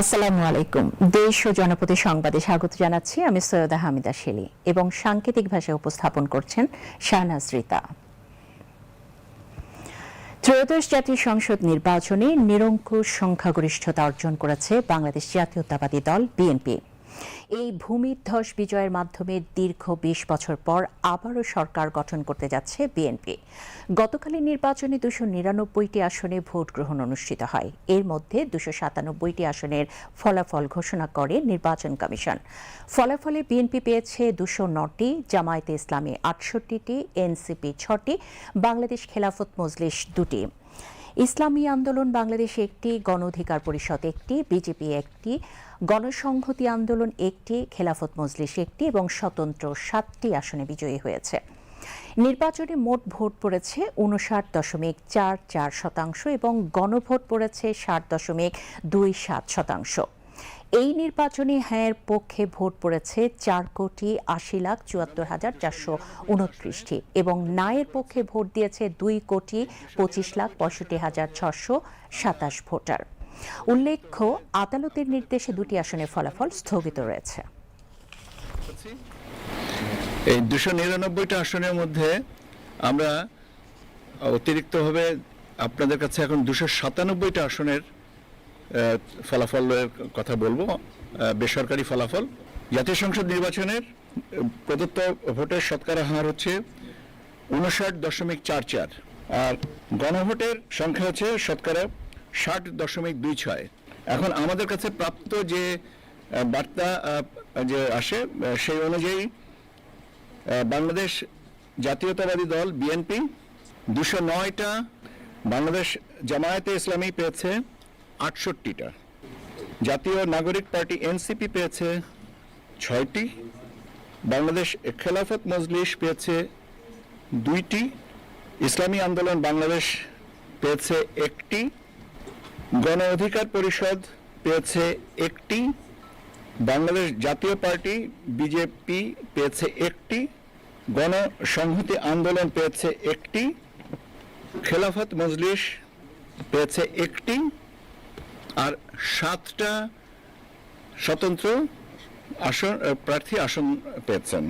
আসসালামু আলাইকুম। দেশ ও জনপতি সংবাদে স্বাগত জানাচ্ছি আমি সৈয়দা হামিদা শেলি এবং সাংকেতিক ভাষায় উপস্থাপন করছেন শাহনাজ রিতা। ত্রয়োদশ জাতীয় সংসদ নির্বাচনে নিরঙ্কুশ সংখ্যাগরিষ্ঠতা অর্জন করেছে বাংলাদেশ জাতীয়তাবাদী দল বিএনপি। এই ভূমিধ্বস বিজয়ের মাধ্যমে দীর্ঘ বিশ বছর পর আবারও সরকার গঠন করতে যাচ্ছে বিএনপি। গতকালের নির্বাচনে দুশো নিরানব্বইটি আসনে ভোট গ্রহণ অনুষ্ঠিত হয়। এর মধ্যে দুশো সাতানব্বইটি আসনের ফলাফল ঘোষণা করে নির্বাচন কমিশন। ফলাফলে বিএনপি পেয়েছে দুশো নটি, জামায়াতে ইসলামী আটষট্টিটি, এনসিপি ছটি, বাংলাদেশ খেলাফত মজলিস দুটি। ইসলামী আন্দোলন বাংলাদেশ একটি গণ অধিকার পরিষদ একটি, বিজেপি একটি, গণসংহতি আন্দোলন একটি, খেলাফত মজলিস একটি এবং স্বতন্ত্র সাতটি আসনে বিজয়ী হয়েছে। নির্বাচনে মোট ভোট পড়েছে উনষাট দশমিক চার চার শতাংশ এবং গণভোট পড়েছে ষাট দশমিক দুই সাত শতাংশ। এই নির্বাচনে হ্যাঁর পক্ষে ভোট পড়েছে চার কোটি আশি লাখ চুয়াত্তর হাজার চারশো উনত্রিশটি এবং নায়ের পক্ষে ভোট দিয়েছে দুই কোটি পঁচিশ লাখ পঁয়ষট্টি হাজার ছশো সাতাশ ভোটার। উল্লেখ্য, আদালতের নির্দেশে দুটি আসনের ফলাফল স্থগিত রয়েছে। এই দুশো নিরানব্বইটা আসনের মধ্যে আমরা অতিরিক্তভাবে আপনাদের কাছে এখন দুশো সাতানব্বইটা আসনের ফলাফলের কথা বলব। বেসরকারি ফলাফল। জাতীয় সংসদ নির্বাচনের প্রদত্ত ভোটের শতকরা হার হচ্ছে উনষাট দশমিক চার চার। আর গণভোটের সংখ্যা হচ্ছে শতকরা ষাট দশমিক দুই ছয়। এখন আমাদের কাছে প্রাপ্ত যে বার্তা যে আসে সেই অনুযায়ী বাংলাদেশ জাতীয়তাবাদী দল, বিএনপি, দুশো নয়টা বাংলাদেশ জামায়াতে ইসলামী পেয়েছে। আটষট্টিটা। জাতীয় নাগরিক পার্টি এনসিপি পেয়েছে ছয়টি। বাংলাদেশ খেলাফত মজলিস পেয়েছে দুইটি। ইসলামী আন্দোলন বাংলাদেশ পেয়েছে একটি। গণ অধিকার পরিষদ পেয়েছে একটি। বাংলাদেশ জাতীয় পার্টি বিজেপি পেয়েছে একটি। গণসংহতি আন্দোলন পেয়েছে একটি। খেলাফত মজলিস পেয়েছে একটি। আর সাতটা স্বতন্ত্র আসন প্রার্থী আসন পেয়েছেন।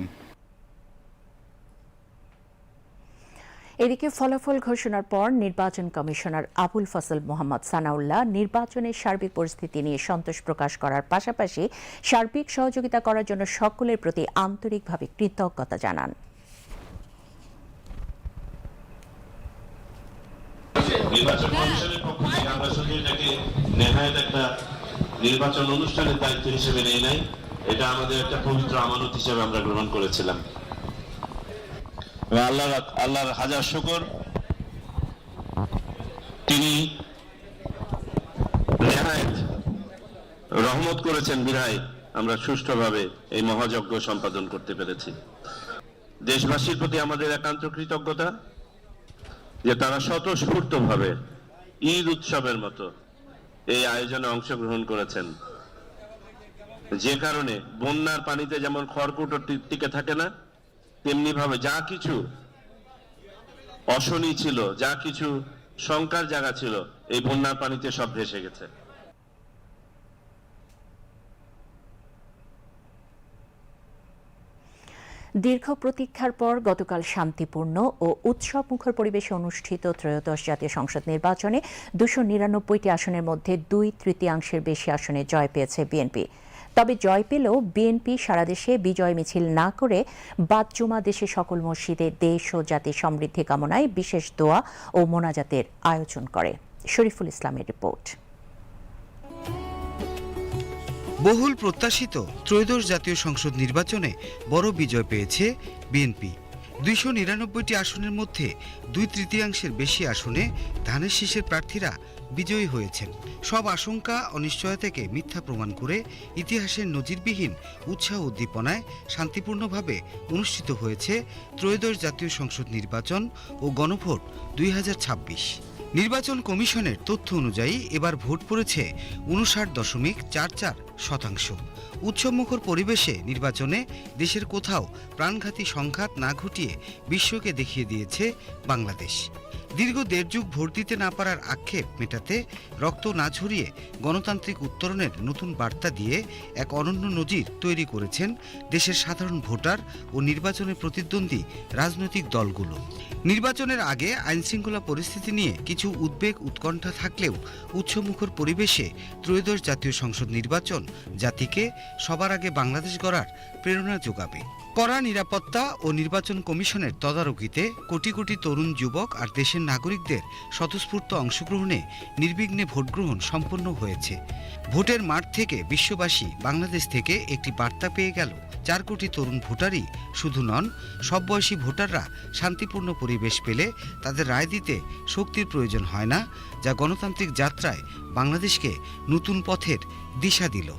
এদিকে ফলাফল ঘোষণার পর নির্বাচন কমিশনার আবুল ফসল মোহাম্মদ সানাউল্লাহ নির্বাচনের সার্বিক পরিস্থিতি নিয়ে সন্তোষ প্রকাশ করার পাশাপাশি সার্বিক সহযোগিতা করার জন্য সকলের প্রতি আন্তরিকভাবে কৃতজ্ঞতা জানান। নির্বাচন কমিশনের পক্ষ থেকে আমরা শুধু এটাকে নেহায়ত একটা নির্বাচন অনুষ্ঠানের দায়িত্ব হিসেবে নেই নাই। এটা আমাদের একটা পবিত্র আমানত হিসেবে আমরা গ্রহণ করেছিলাম। আল্লাহ আল্লাহর হাজার শুকর। তিনি রহমত করেছেন বিধায় আমরা সুষ্ঠুভাবে এই মহাযজ্ঞ সম্পাদন করতে পেরেছি। দেশবাসীর প্রতি আমাদের একান্ত কৃতজ্ঞতা যে তারা স্বতঃস্ফূর্ত ভাবে ঈদ উৎসবের মতো এই আয়োজনে অংশগ্রহণ করেছেন। যে কারণে বন্যার পানিতে যেমন খড়কুটো টিকে থাকে না তেমনি ভাবে যা কিছু অশনি ছিল, যা কিছু শঙ্কার জায়গা ছিল, এই বন্যার পানিতে সব ভেসে গেছে। দীর্ঘ প্রতীক্ষার পর গতকাল শান্তিপূর্ণ ও উৎসবমুখর পরিবেশে অনুষ্ঠিত ত্রয়োদশ জাতীয় সংসদ নির্বাচনে দুশো নিরানব্বইটি আসনের মধ্যে দুই তৃতীয়াংশের বেশি আসনে জয় পেয়েছে বিএনপি। তবে জয় পেলেও বিএনপি সারা দেশে বিজয় মিছিল না করে বাদ জুমা দেশে সকল মসজিদে দেশ ও জাতির সমৃদ্ধি কামনায় বিশেষ দোয়া ও মোনাজাতের আয়োজন করে। শরীফুল ইসলামের রিপোর্ট। বহুল প্রত্যাশিত ত্রয়োদশ জাতীয় সংসদ নির্বাচনে বড় বিজয় পেয়েছে বিএনপি। দুইশো নিরানব্বইটি আসনের মধ্যে দুই তৃতীয়াংশের বেশি আসনে ধানের শীষের প্রার্থীরা বিজয়ী হয়েছেন। সব আশঙ্কা অনিশ্চয়তাকে মিথ্যা প্রমাণ করে ইতিহাসের নজিরবিহীন উৎসাহ উদ্দীপনায় শান্তিপূর্ণভাবে অনুষ্ঠিত হয়েছে ত্রয়োদশ জাতীয় সংসদ নির্বাচন ও গণভোট দুই হাজার ছাব্বিশ। নির্বাচন কমিশনের তথ্য অনুযায়ী এবার ভোট পড়েছে উনষাট দশমিক চার চার শতাংশ। উৎসবমুখর পরিবেশে নির্বাচনে দেশের কোথাও প্রাণঘাতী সংঘাত না ঘটিয়ে বিশ্বকে দেখিয়ে দিয়েছে বাংলাদেশ। দীর্ঘ দেড় যুগ ভোট দিতে না পারার আক্ষেপ মেটাতে রক্ত না ঝরিয়ে গণতান্ত্রিক উত্তরণের নতুন বার্তা দিয়ে এক অনন্য নজির তৈরি করেছেন দেশের সাধারণ ভোটার ও নির্বাচনে প্রতিদ্বন্দ্বী রাজনৈতিক দলগুলো। নির্বাচনের আগে আইনশৃঙ্খলা পরিস্থিতি নিয়ে কিছু উদ্বেগ উৎকণ্ঠা থাকলেও উৎসমুখর পরিবেশে ত্রয়োদশ জাতীয় সংসদ নির্বাচন জাতিকে সবার আগে বাংলাদেশ গড়ার প্রেরণা যোগাবে। কড়া নিরাপত্তা ও নির্বাচন কমিশনের তদারকিতে কোটি কোটি তরুণ যুবক আর দেশের নাগরিকদের স্বতঃস্ফূর্ত অংশগ্রহণে নির্বিঘ্নে ভোটগ্রহণ সম্পন্ন হয়েছে। ভোটের মাঠ থেকে বিশ্ববাসী বাংলাদেশ থেকে একটি বার্তা পেয়ে গেল, চার কোটি তরুণ ভোটারই শুধু নন, সব বয়সী ভোটাররা শান্তিপূর্ণ পরিবেশ পেলে তাদের রায় দিতে শক্তির প্রয়োজন হয় না, যা গণতান্ত্রিক যাত্রায় বাংলাদেশকে নতুন পথের দিশা দিল।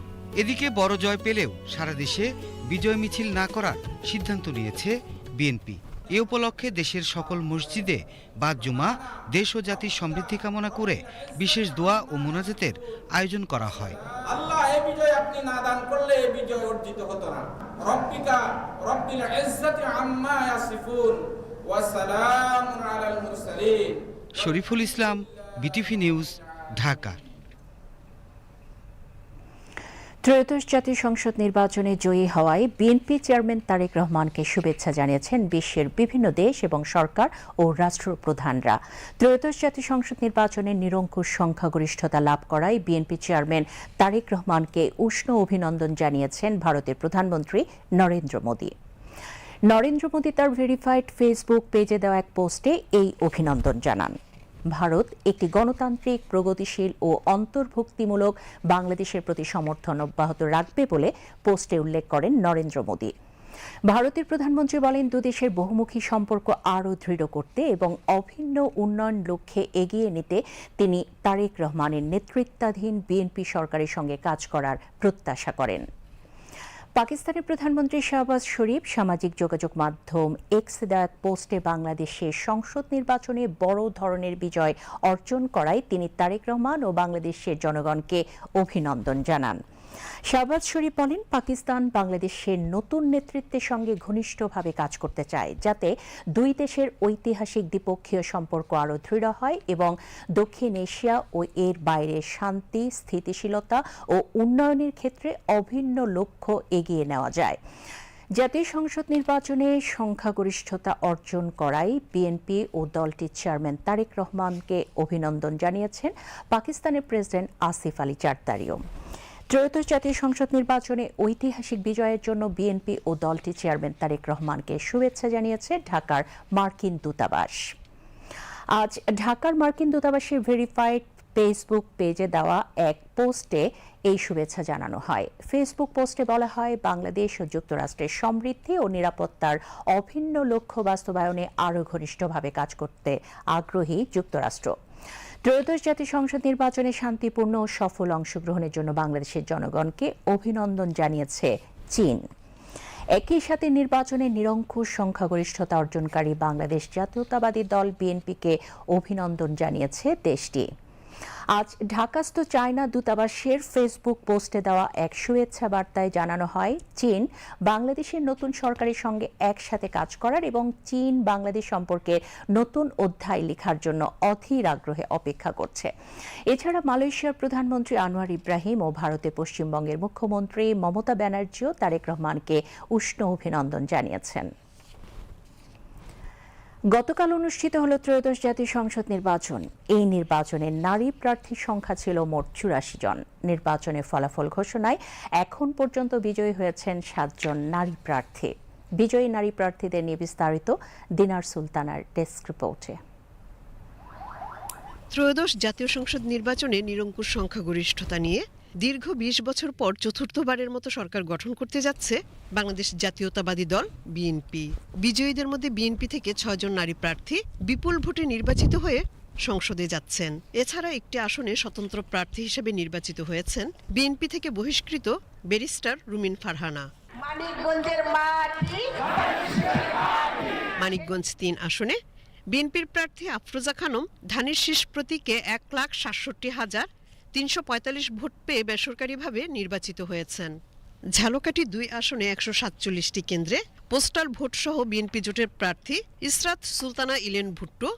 এদিকে বড় জয় পেলেও সারা দেশে বিজয় মিছিল না করার সিদ্ধান্ত নিয়েছে বিএনপি। এ উপলক্ষে দেশের সকল মসজিদে বাদ জুমা দেশ ও জাতির সমৃদ্ধি কামনা করে বিশেষ দোয়া ও মোনাজাতের আয়োজন করা হয়। আল্লাহ এই বিজয় আপনি না দান করলে এই বিজয় অর্জিত হতো না। রব্বিকা রব্বিল ইজ্জাতি আম্মা ইয়াসিফুন ওয়া সালামুন আলাল মুরসালিন। Shariful Islam BTV news Dhaka. ত্রয়োদশ জাতীয় সংসদ নির্বাচনে জয়ী হওয়ায় বিএনপি চেয়ারম্যান তারেক রহমানকে শুভেচ্ছা জানিয়েছেন বিশ্বের বিভিন্ন দেশ এবং সরকার ও রাষ্ট্রপ্রধানরা। ত্রয়োদশ জাতীয় সংসদ নির্বাচনে নিরঙ্কুশ সংখ্যাগরিষ্ঠতা লাভ করায় বিএনপি চেয়ারম্যান তারেক রহমানকে উষ্ণ অভিনন্দন জানিয়েছেন ভারতের প্রধানমন্ত্রী নরেন্দ্র মোদী। নরেন্দ্র মোদী তার ভেরিফাইড ফেসবুক পেজে দেওয়া এক পোস্টে এই অভিনন্দন জানান। ভারত একটি গণতান্ত্রিক, প্রগতিশীল ও অন্তর্ভুক্তিমূলক বাংলাদেশের প্রতি সমর্থন অব্যাহত রাখবে বলে পোস্টে উল্লেখ করেন নরেন্দ্র মোদী। ভারতের প্রধানমন্ত্রী বলেন দুদেশের বহুমুখী সম্পর্ক আরও দৃঢ় করতে এবং অভিন্ন উন্নয়ন লক্ষ্যে এগিয়ে নিতে তিনি তারেক রহমানের নেতৃত্বাধীন বিএনপি সরকারের সঙ্গে কাজ করার প্রত্যাশা করেন। পাকিস্তানের প্রধানমন্ত্রী শাহবাজ শরীফ সামাজিক যোগাযোগ মাধ্যম এক্স দেওয়া পোস্টে বাংলাদেশে সংসদ নির্বাচনে বড় ধরনের বিজয় অর্জন করায় তিনি তারেক রহমান ও বাংলাদেশের জনগণকে অভিনন্দন জানান। শাহবাজ শরীফ বলেন, পাকিস্তান বাংলাদেশের নতুন নেতৃত্বের সঙ্গে ঘনিষ্ঠভাবে কাজ করতে চায়, যাতে দুই দেশের ঐতিহাসিক দ্বিপক্ষীয় সম্পর্ক আরও দৃঢ় হয় এবং দক্ষিণ এশিয়া ও এর বাইরে শান্তি, স্থিতিশীলতা ও উন্নয়নের ক্ষেত্রে অভিন্ন লক্ষ্য এগিয়ে নেওয়া যায়। জাতীয় সংসদ নির্বাচনে সংখ্যাগরিষ্ঠতা অর্জন করায় বিএনপি ও দলটির চেয়ারম্যান তারেক রহমানকে অভিনন্দন জানিয়েছেন পাকিস্তানের প্রেসিডেন্ট আসিফ আলী চারতারিও। ত্রয়োদশ জাতীয় সংসদ নির্বাচনে ঐতিহাসিক বিজয়ের জন্য বিএনপি ও দলটি চেয়ারম্যান তারেক রহমানকে শুভেচ্ছা জানিয়েছে ঢাকার মার্কিন দূতাবাস। আজ ঢাকার মার্কিন দূতাবাসের ভেরিফাইড ফেসবুক পেজে দেওয়া এক পোস্টে এই শুভেচ্ছা জানানো হয়। ফেসবুক পোস্টে বলা হয়, বাংলাদেশ ও যুক্তরাষ্ট্রের সমৃদ্ধি ও নিরাপত্তার অভিন্ন লক্ষ্য বাস্তবায়নে আরও ঘনিষ্ঠভাবে কাজ করতে আগ্রহী যুক্তরাষ্ট্র। ত্রয়োদশ জাতীয় সংসদ নির্বাচনে শান্তিপূর্ণ ও সফল অংশগ্রহণের জন্য বাংলাদেশের জনগণকে অভিনন্দন জানিয়েছে চীন। একই সাথে নির্বাচনে নিরঙ্কুশ সংখ্যাগরিষ্ঠতা অর্জনকারী বাংলাদেশ জাতীয়তাবাদী দল বিএনপিকে অভিনন্দন জানিয়েছে দেশটি। আজ ঢাকাস্থ চায়না দূতাবাসের ফেসবুক পোস্টে দেওয়া এক শুভেচ্ছা বার্তায় জানানো হয়, চীন বাংলাদেশের নতুন সরকারের সঙ্গে একসাথে কাজ করার এবং চীন বাংলাদেশ সম্পর্কে নতুন অধ্যায় লেখার জন্য অধীর আগ্রহে অপেক্ষা করছে। এছাড়া মালয়েশিয়ার প্রধানমন্ত্রী আনোয়ার ইব্রাহিম ও ভারতের পশ্চিমবঙ্গের মুখ্যমন্ত্রী মমতা ব্যানার্জিও তারেক রহমানকে উষ্ণ অভিনন্দন জানিয়েছেন। গতকাল অনুষ্ঠিত হল ত্রয়োদশ জাতীয় সংসদ নির্বাচন। এই নির্বাচনে নারী প্রার্থীর সংখ্যা ছিল মোট চুরাশি জন। নির্বাচনের ফলাফল ঘোষণায় এখন পর্যন্ত বিজয়ী হয়েছেন সাতজন নারী প্রার্থী। বিজয়ী নারী প্রার্থীদের নিয়ে বিস্তারিত দিনার সুলতানার ডেস্ক রিপোর্টে। ত্রয়োদশ জাতীয় সংসদ নির্বাচনে নিরঙ্কুশ সংখ্যাগরিষ্ঠতা নিয়ে দীর্ঘ বিশ বছর পর চতুর্থবারের মতো সরকার গঠন করতে যাচ্ছে বাংলাদেশ জাতীয়তাবাদী দল বিএনপি। বিজয়ীদের মধ্যে বিএনপি থেকে ছয়জন নারী প্রার্থী বিপুল ভোটে নির্বাচিত হয়ে সংসদে যাচ্ছেন। এছাড়া একটি আসনে স্বতন্ত্র প্রার্থী হিসেবে নির্বাচিত হয়েছেন বিএনপি থেকে বহিষ্কৃত ব্যারিস্টার রুমিন ফারহানা। মানিকগঞ্জের মাটি। মানিকগঞ্জ তিন আসনে বিএনপির প্রার্থী আফরোজা খানম ধানের শীষ প্রতীকে এক লাখ সাতষট্টি হাজার তিনশো পঁয়তাল্লিশ ভোট পেয়ে বেসরকারিভাবে নির্বাচিত হয়েছেন। ঝালকাঠি দুই আসনে একশো সাতচল্লিশটি কেন্দ্রে পোস্টাল ভোট সহ বিএনপি জোটের প্রার্থী ইসরাত সুলতানা ইলেন ভুট্টো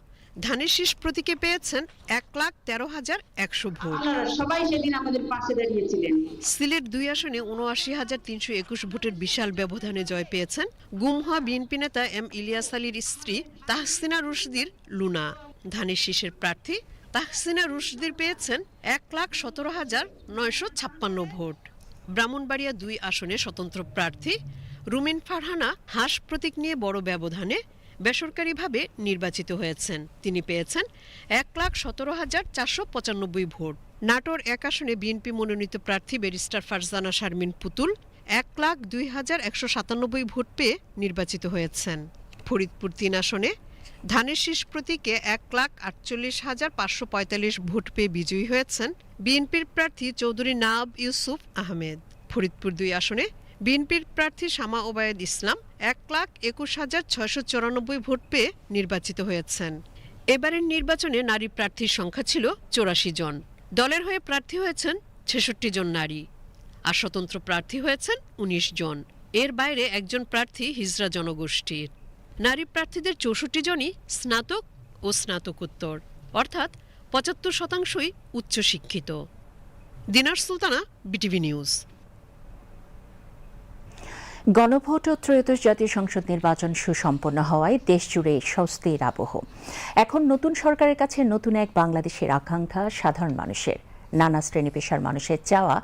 ধানের শীষ প্রতীকে পেয়েছেন এক লাখ তেরো হাজার একশো ভোট। সবাই সেদিন আমাদের পাশে দাঁড়িয়েছিলেন। সিলেট দুই আসনে উনআশি হাজার তিনশো একুশ ভোটের বিশাল ব্যবধানে জয় পেয়েছেন গুম হওয়া বিএনপি নেতা এম ইলিয়াস আলীর স্ত্রী তাহসিনা রুশদির লুনা। ধানের শীষের প্রার্থী তাহসিনা রুশদির পেয়েছেন এক লাখ সতেরো হাজার নয়শো ছাপ্পান্ন ভোট। ব্রাহ্মণবাড়িয়া দুই আসনে স্বতন্ত্র প্রার্থী রুমিন ফারহানা হাঁস প্রতীক নিয়ে বড় ব্যবধানে বেসরকারিভাবে নির্বাচিত হয়েছেন। তিনি পেয়েছেন এক লাখ সতেরো হাজার চারশো পঁচানব্বই ভোট। নাটোর এক আসনে বিএনপি মনোনীত প্রার্থী ব্যারিস্টার ফারজানা শারমিন পুতুল এক লাখ দুই হাজার একশো সাতানব্বই ভোট পেয়ে নির্বাচিত হয়েছেন। ফরিদপুর তিন আসনে ধানের শীষ প্রতীকে এক লাখ আটচল্লিশ হাজার পাঁচশো পঁয়তাল্লিশ ভোট পেয়ে বিজয়ী হয়েছেন বিএনপির প্রার্থী চৌধুরী নাব ইউসুফ আহমেদ। ফরিদপুর দুই আসনে বিএনপির প্রার্থী শামা ওবায়দ ইসলাম এক লাখ একুশ হাজার ছয়শো চুরানব্বই ভোট পেয়ে নির্বাচিত হয়েছেন। এবারের নির্বাচনে নারী প্রার্থীর সংখ্যা ছিল চৌরাশি জন। দলের হয়ে প্রার্থী হয়েছেন ছেষট্টি জন নারী। আর স্বতন্ত্র প্রার্থী হয়েছেন ১৯ জন। এর বাইরে একজন প্রার্থী হিজরা জনগোষ্ঠীর। নারী প্রার্থীদের চৌষট্টি জনই স্নাতক ও স্নাতকোত্তর, অর্থাৎ পঁচাত্তর শতাংশই উচ্চশিক্ষিত। Dinar Sultana, BTV news. গণভোট ও ত্রয়োদশ জাতীয় সংসদ নির্বাচন সুসম্পন্ন হওয়ায় দেশজুড়ে স্বস্তির আবহ। এখন নতুন সরকারের কাছে নতুন এক বাংলাদেশের আকাঙ্ক্ষা সাধারণ মানুষের। নানা শ্রেণি পেশার মানুষের চাওয়া,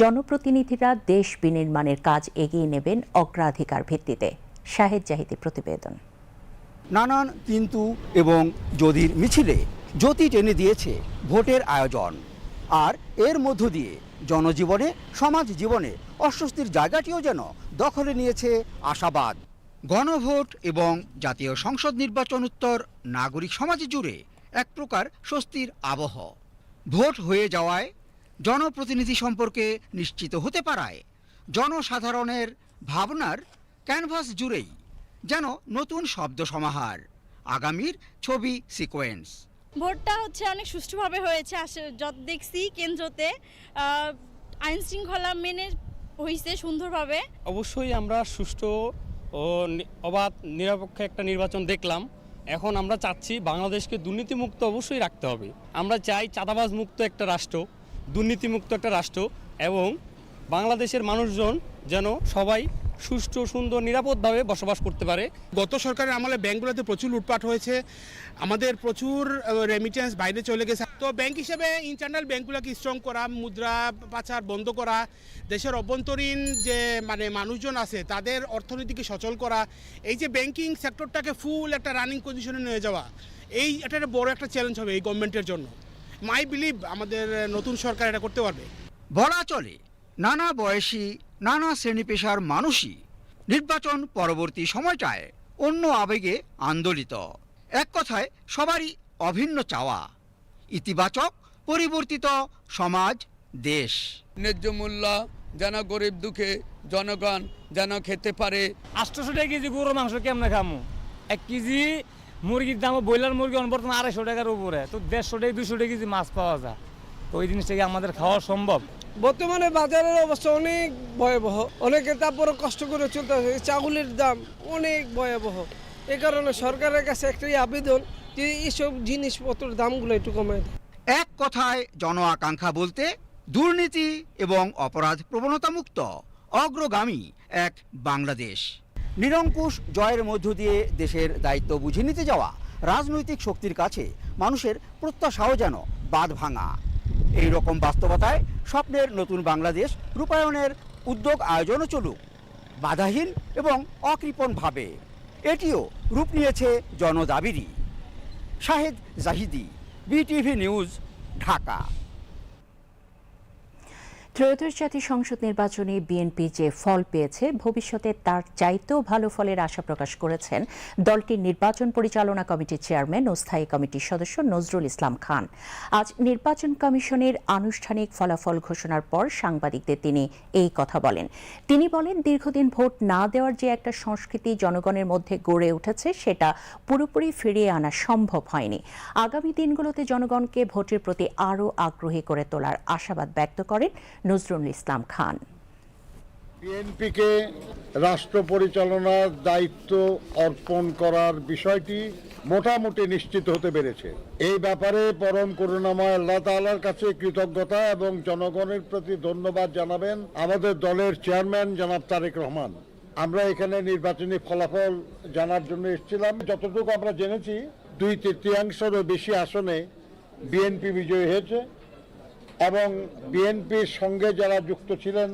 জনপ্রতিনিধিরা দেশ বিনির্মাণের কাজ এগিয়ে নেবেন অগ্রাধিকার ভিত্তিতে। শাহেদ জাহিদি প্রতিবেদন। নানান কিন্তু এবং যদির মিছিলে জ্যোতি টেনে দিয়েছে ভোটের আয়োজন। আর এর মধ্য দিয়ে জনজীবনে, সমাজ জীবনে অস্বস্তির জায়গাটিও যেন দখলে নিয়েছে আশাবাদ। গণভোট এবং জাতীয় সংসদ নির্বাচন উত্তর নাগরিক সমাজ জুড়ে এক প্রকার স্বস্তির আবহ। ভোট হয়ে যাওয়ায় জনপ্রতিনিধি সম্পর্কে নিশ্চিত হতে পারায় জনসাধারণের ভাবনার ক্যানভাস জুড়েই যেন নতুন শব্দ সমাহার আগামীর ছবি সিকোয়েন্স। ভোটটা হচ্ছে অনেক সুষ্ঠুভাবে হয়েছে আসে যত দেখছি কেন্দ্রতে আইন শৃঙ্খলা মেনে হয়েছে সুন্দরভাবে। অবশ্যই আমরা সুষ্ঠু ও অবাধ নিরপেক্ষ একটা নির্বাচন দেখলাম। এখন আমরা চাচ্ছি বাংলাদেশকে দুর্নীতিমুক্ত অবশ্যই রাখতে হবে। আমরা চাই চাঁদাবাজ মুক্ত একটা রাষ্ট্র দুর্নীতিমুক্ত একটা রাষ্ট্র এবং বাংলাদেশের মানুষজন যেন সবাই সুষ্ঠু সুন্দর নিরাপদভাবে বসবাস করতে পারে। গত সরকারের আমলে ব্যাংকগুলোতে প্রচুর লুটপাট হয়েছে। আমাদের প্রচুর রেমিটেন্স বাইরে চলে গেছে। তো ব্যাংক হিসেবে ইন্টারনাল ব্যাংকগুলোকে স্ট্রং করা মুদ্রা পাচার বন্ধ করা দেশের অভ্যন্তরীণ যে মানে মানুষজন আছে তাদের অর্থনীতিকে সচল করা এই যে ব্যাংকিং সেক্টরটাকে ফুল একটা রানিং পজিশনে নিয়ে যাওয়া এই এটা একটা বড় একটা চ্যালেঞ্জ হবে এই গভর্নমেন্টের জন্য। মাই বিলিভ আমাদের নতুন সরকার এটা করতে পারবে। বলা চলে নানা বয়সী নানা শ্রেণি পেশার মানুষই নির্বাচন পরবর্তী সময়টায় অন্য আবেগে আন্দোলিত। এক কথায় সবারই অভিন্ন চাওয়া। ইতিবাচক পরিবর্তিত সমাজ দেশ। ন্যায্য মূল্য যেন গরিব দুঃখে জনগণ যেন খেতে পারে। আটশোশো টাকা কেজি গরুর মাংস কেমনে খামো? এক কেজি মুরগির দাম ব্রয়লার মুরগি এখন বর্তমানে আড়াইশো টাকার উপরে। তো দেড়শো টাকা দুশো টাকা কেজি মাছ পাওয়া যায়। তো ওই জিনিসটাকে আমাদের খাওয়া সম্ভব? বর্তমানে বাজারের অবস্থা অনেক ভয়াবহ। অনেকে তারপরে কষ্ট করে চলতে হবে চাউলের দাম অনেক ভয়াবহ। এ কারণে সরকারের কাছে একটাই আবেদন যে এইসব জিনিসপত্রের দামগুলো একটু কমায় দেয় এক কথায় জন আকাঙ্ক্ষা বলতে দুর্নীতি এবং অপরাধ প্রবণতামুক্ত অগ্রগামী এক বাংলাদেশ। নিরঙ্কুশ জয়ের মধ্য দিয়ে দেশের দায়িত্ব বুঝে নিতে যাওয়া রাজনৈতিক শক্তির কাছে মানুষের প্রত্যাশাও যেন বাঁধ ভাঙা এই রকম বাস্তবতায় স্বপ্নের নতুন বাংলাদেশ রূপায়ণের উদ্যোগ আয়োজনও চলুক, বাধাহীন এবং অকৃপণভাবে। এটিও রূপ নিয়েছে জনদাবিরই শাহেদ জাহিদি, বিটিভি নিউজ, ঢাকা। ত্রয়োদশ জাতীয় সংসদ নির্বাচনে বিএনপি যে ফল পেয়েছে, ভবিষ্যতে তার চাইতেও ভালো ফলের আশা প্রকাশ করেছেন দলটির নির্বাচন পরিচালনা কমিটির চেয়ারম্যান ও স্থায়ী কমিটির সদস্য নজরুল ইসলাম খান। আজ নির্বাচন কমিশনের আনুষ্ঠানিক ফলাফল ঘোষণার পর সাংবাদিকদের তিনি এই কথা বলেন। তিনি বলেন, দীর্ঘদিন ভোট না দেওয়ার যে একটা সংস্কৃতি জনগণের মধ্যে গড়ে উঠেছে, সেটা পুরোপুরি ফিরিয়ে আনা সম্ভব হয়নি। আগামী দিনগুলোতে জনগণকে ভোটের প্রতি আরও আগ্রহী করে তোলার আশাবাদ ব্যক্ত করেন নজরুল ইসলাম খান। বিএনপিকে রাষ্ট্র পরিচালনার দায়িত্ব অর্পণ করার বিষয়টি মোটামুটি নিশ্চিত হতে পেরেছে। এই ব্যাপারে পরম করুণাময় আল্লাহ তাআলার কাছে কৃতজ্ঞতা এবং জনগণের প্রতি ধন্যবাদ জানাবেন আমাদের দলের চেয়ারম্যান জনাব তারেক রহমান। আমরা এখানে নির্বাচনী ফলাফল জানার জন্য এসেছিলাম। যতটুকু আমরা জেনেছি দুই তৃতীয়াংশেরও বেশি আসনে বিএনপি বিজয়ী হয়েছে। এবং বিএনপির সঙ্গে যারা যুক্ত ছিলেন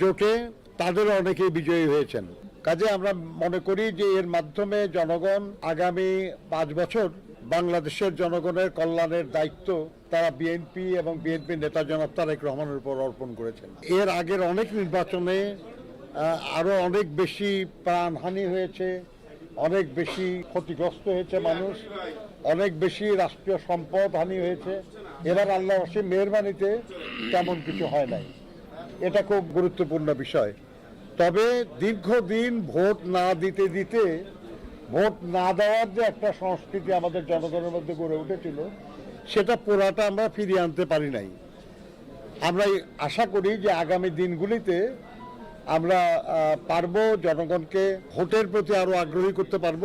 জোটে তাদেরও অনেকেই বিজয়ী হয়েছেন। কাজে আমরা মনে করি যে এর মাধ্যমে জনগণ আগামী পাঁচ বছর বাংলাদেশের জনগণের কল্যাণের দায়িত্ব তারা বিএনপি এবং বিএনপি নেতা জনাব তারেক রহমানের উপর অর্পণ করেছেন। এর আগের অনেক নির্বাচনে আরও অনেক বেশি প্রাণহানি হয়েছে, অনেক বেশি ক্ষতিগ্রস্ত হয়েছে মানুষ, অনেক বেশি রাষ্ট্রীয় সম্পদ হানি হয়েছে। এবার আল্লাহ অসীম মেহরবানিতে তেমন কিছু হয় নাই। এটা খুব গুরুত্বপূর্ণ বিষয়। তবে দীর্ঘদিন ভোট না দিতে দিতে, ভোট না দেওয়ার যে একটা সংস্কৃতি আমাদের জনগণের মধ্যে গড়ে উঠেছিল, সেটা পুরাটা আমরা ফিরিয়ে আনতে পারি নাই। আমরা আশা করি যে আগামী দিনগুলিতে আমরা পারব জনগণকে ভোটের প্রতি আরও আগ্রহী করতে পারব,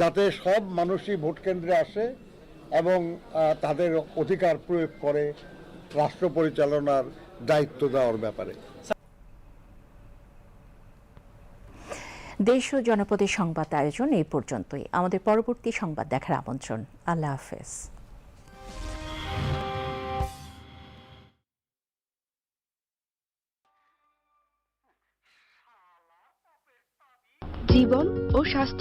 যাতে সব মানুষই ভোট কেন্দ্রে আসে এবং আহ, তাদের অধিকার প্রয়োগ করে রাষ্ট্র পরিচালনার দায়িত্ব দেওয়ার ব্যাপারে। দেশ ও জনপদের সংবাদ আয়োজন এই পর্যন্তই। আমাদের পরবর্তী সংবাদ দেখার আমন্ত্রণ। আল্লাহ হাফেজ। জীবন ও স্বাস্থ্য